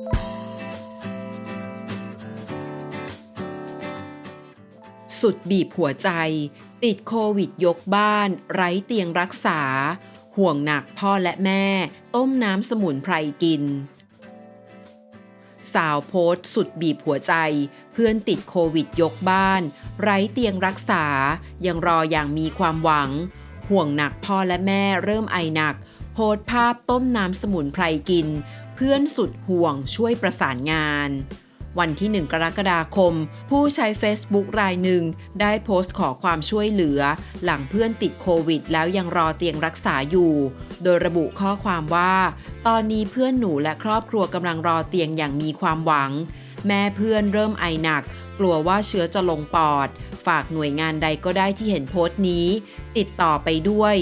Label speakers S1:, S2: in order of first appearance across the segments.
S1: สุดบีบหัวใจ ติดโควิดยกบ้าน ไร้เตียงรักษา ห่วงหนักพ่อและแม่ ต้มน้ำสมุนไพรกิน สาวโพสต์สุดบีบหัวใจ เพื่อนติดโควิดยกบ้าน ไร้เตียงรักษา ยังรออย่างมีความหวัง ห่วงหนักพ่อและแม่เริ่มไอหนัก โพสต์ภาพต้มน้ำสมุนไพรกิน เพื่อนสุดห่วงช่วยประสานงาน วันที่ 1 กรกฎาคม ผู้ใช้ Facebook รายหนึ่ง ได้โพสต์ขอความช่วยเหลือ หลังเพื่อนติดโควิด แล้วยังรอเตียงรักษาอยู่ โดยระบุข้อความว่า ตอนนี้เพื่อนหนูและครอบครัวกำลังรอเตียงอย่างมีความหวัง แม่เพื่อนเริ่มไอหนัก กลัวว่าเชื้อจะลงปอด ฝากหน่วยงานใดก็ได้ที่เห็นโพสต์นี้ ติดต่อไปด้วย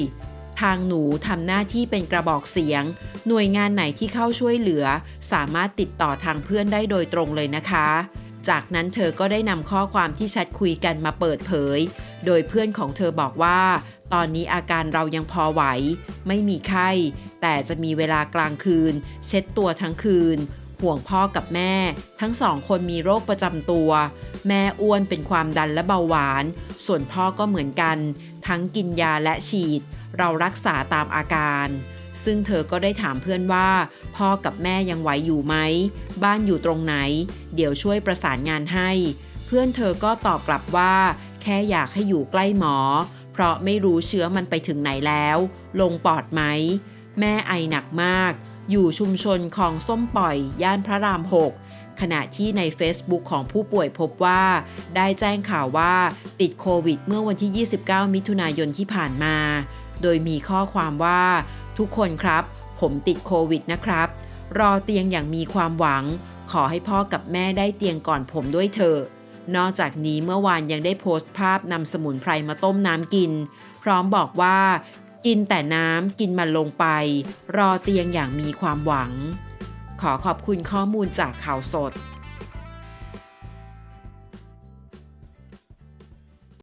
S1: ทางหนูทำหน้าที่เป็นกระบอกเสียง หน่วยงานไหนที่เข้าช่วยเหลือ สามารถติดต่อทางเพื่อนได้โดยตรงเลยนะคะ จากนั้นเธอก็ได้นำข้อความที่แชทคุยกันมาเปิดเผย โดยเพื่อนของเธอบอกว่า ตอนนี้อาการเรายังพอไหว ไม่มีไข้ แต่จะมีเวลากลางคืน เช็ดตัวทั้งคืน ห่วงพ่อกับแม่ ทั้งสองคนมีโรคประจำตัว แม่อ้วนเป็นความดันและเบาหวาน ส่วนพ่อก็เหมือนกัน ทั้งกินยาและฉีด เรารักษาตามอาการ ซึ่งเธอก็ได้ถามเพื่อนว่า พ่อกับแม่ยังไหวอยู่ไหม บ้านอยู่ตรงไหน เดี๋ยวช่วยประสานงานให้ เพื่อนเธอก็ตอบกลับว่า แค่อยากให้อยู่ใกล้หมอ เพราะไม่รู้เชื้อมันไปถึงไหนแล้ว ลงปอดไหม แม่ไอหนักมาก อยู่ชุมชนคลองส้มปล่อย ย่านพระราม6ขณะที่ใน Facebook ของผู้ป่วยพบว่า ได้แจ้งข่าวว่าติดโควิดเมื่อวันที่ 29 มิถุนายนที่ผ่านมา โดยมีข้อความว่า ทุกคนครับ ผมติดโควิดนะครับ รอเตียงอย่างมีความหวัง ขอให้พ่อกับแม่ได้เตียงก่อนผมด้วยเถอะนอกจากนี้เมื่อวานยังได้โพสต์ภาพนำสมุนไพรมาต้มน้ำกิน พร้อมบอกว่า กินแต่น้ำกินมันลงไป รอเตียงอย่างมีความหวัง ขอขอบคุณข้อมูลจากข่าวสด